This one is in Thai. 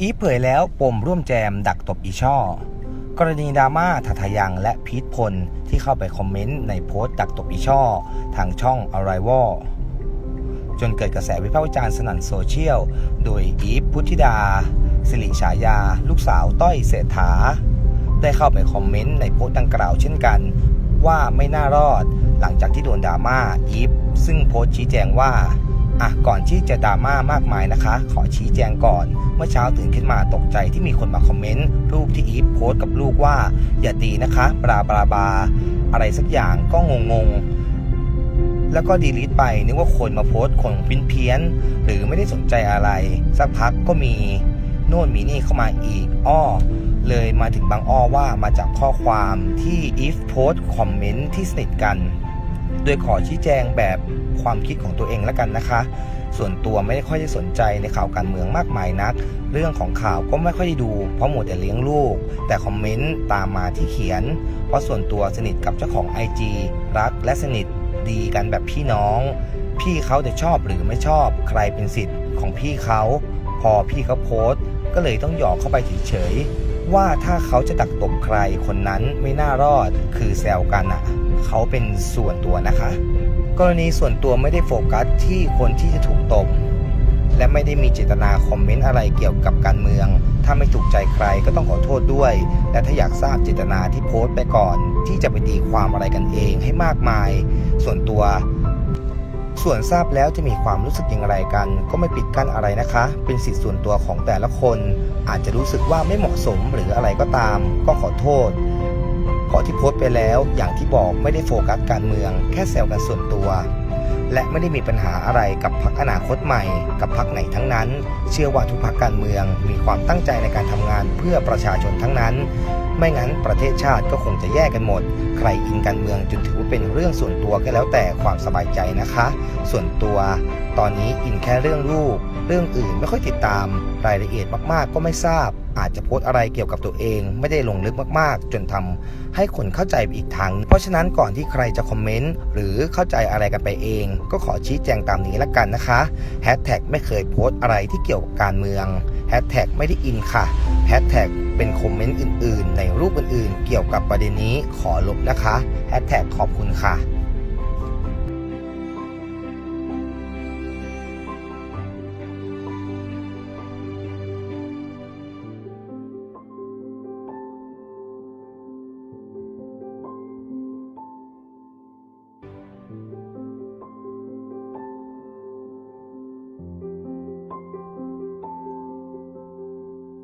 อีฟเผยแล้วปมร่วมแจมดักตบอีช่อ กรณีดราม่าทาทยังและพีทพล ที่เข้าไปคอมเมนต์ในโพสต์ดักตบอีช่อ ทางช่อง Arrival จนเกิดกระแสวิพากษ์วิจารณ์สนั่นโซเชียล โดยอีฟพุทธิดา สิริฉายา ลูกสาวต้อยเศรษฐา ได้เข้าไปคอมเมนต์ในโพสต์ดังกล่าวเช่นกัน ว่าไม่น่ารอด หลังจากที่โดนดราม่าอีฟซึ่งโพสต์ชี้แจงว่า อะก่อนที่จะดราม่ามากมายนะคะ ขอชี้แจงก่อน เมื่อเช้าตื่นขึ้นมาตกใจที่มีคนมาคอมเมนต์รูปที่อีฟโพสต์กับลูกว่า อย่าตีนะคะบลาบลาบา อะไรสักอย่างก็งงงๆแล้วก็ดีลิทไปนึกว่าคนมาโพสต์คนพินเพี้ยน หรือไม่ได้สนใจอะไร สักพักก็มีโน่นมีนี่เข้ามาอีก อ้อ เลยมาถึงบางอ้อว่ามาจากข้อความที่อีฟโพสต์คอมเมนต์ที่สนิทกัน โดยขอชี้แจงแบบความคิดของตัวเองแล้วกันนะคะ ส่วนตัวไม่ได้ค่อยได้สนใจในข่าวการเมืองมากมายนัก เรื่องของข่าวก็ไม่ค่อยได้ดู เพราะหมดแต่เลี้ยงลูก แต่คอมเมนต์ตามมาที่เขียน เพราะส่วนตัวสนิทกับเจ้าของ IG รักและสนิทดีกันแบบพี่น้อง พี่เขาจะชอบหรือไม่ชอบใครเป็นสิทธิ์ของพี่เขา พอพี่เขาโพสต์ ก็เลยต้องหยอกเข้าไปเฉยๆ ว่าถ้าเขาจะตักตบใครคนนั้นไม่น่ารอดคือแซวกันอะ เขาเป็นส่วนตัวนะคะ กรณีส่วนตัวไม่ได้โฟกัสที่คนที่จะถูกตบและไม่ได้มีเจตนาคอมเมนต์อะไรเกี่ยวกับการเมือง ถ้าไม่ถูกใจใครก็ต้องขอโทษด้วย และถ้าอยากทราบเจตนาที่โพสต์ไปก่อน ที่จะไปตีความอะไรกันเองให้มากมาย ส่วนตัว ส่วนทราบแล้วจะมีความรู้สึกอย่างไรกัน ก็ไม่ปิดกั้นอะไรนะคะ เป็นสิทธิส่วนตัวของแต่ละคน อาจจะรู้สึกว่าไม่เหมาะสมหรืออะไรก็ตาม ก็ขอโทษขอที่โพสต์ไปแล้ว อย่างที่บอกไม่ได้โฟกัสการเมือง แค่แซวกันส่วนตัว และไม่ได้มีปัญหาอะไรกับพรรคอนาคตใหม่ กับพรรคไหนทั้งนั้น เชื่อว่าทุกพรรคการเมืองมีความตั้งใจในการทำงานเพื่อประชาชนทั้งนั้น ไม่งั้นประเทศชาติก็คงจะแยกกันหมด ใครอินการเมืองจนถือว่าเป็นเรื่องส่วนตัวก็แล้วแต่ความสบายใจนะคะ ส่วนตัว ตอนนี้อินแค่เรื่องลูก เรื่องอื่นไม่ค่อยติดตาม รายละเอียดมากๆ ก็ไม่ทราบ อาจจะโพสต์อะไรเกี่ยวกับตัวเอง ไม่ได้ลงลึกมากๆ จนทำให้คนเข้าใจอีกทาง เพราะฉะนั้นก่อนที่ใครจะคอมเมนต์หรือเข้าใจอะไรกันไปเอง ก็ขอชี้แจงตามนี้ละกันนะคะแฮชแท็กไม่เคยโพสต์อะไรที่เกี่ยวกับการเมืองแฮชแท็กไม่ได้อินค่ะแฮชแท็กเป็นคอมเมนต์อื่น ๆ ในรูปอื่น ๆ เกี่ยวกับประเด็นนี้ขอลบนะคะแฮชแท็กขอบคุณค่ะ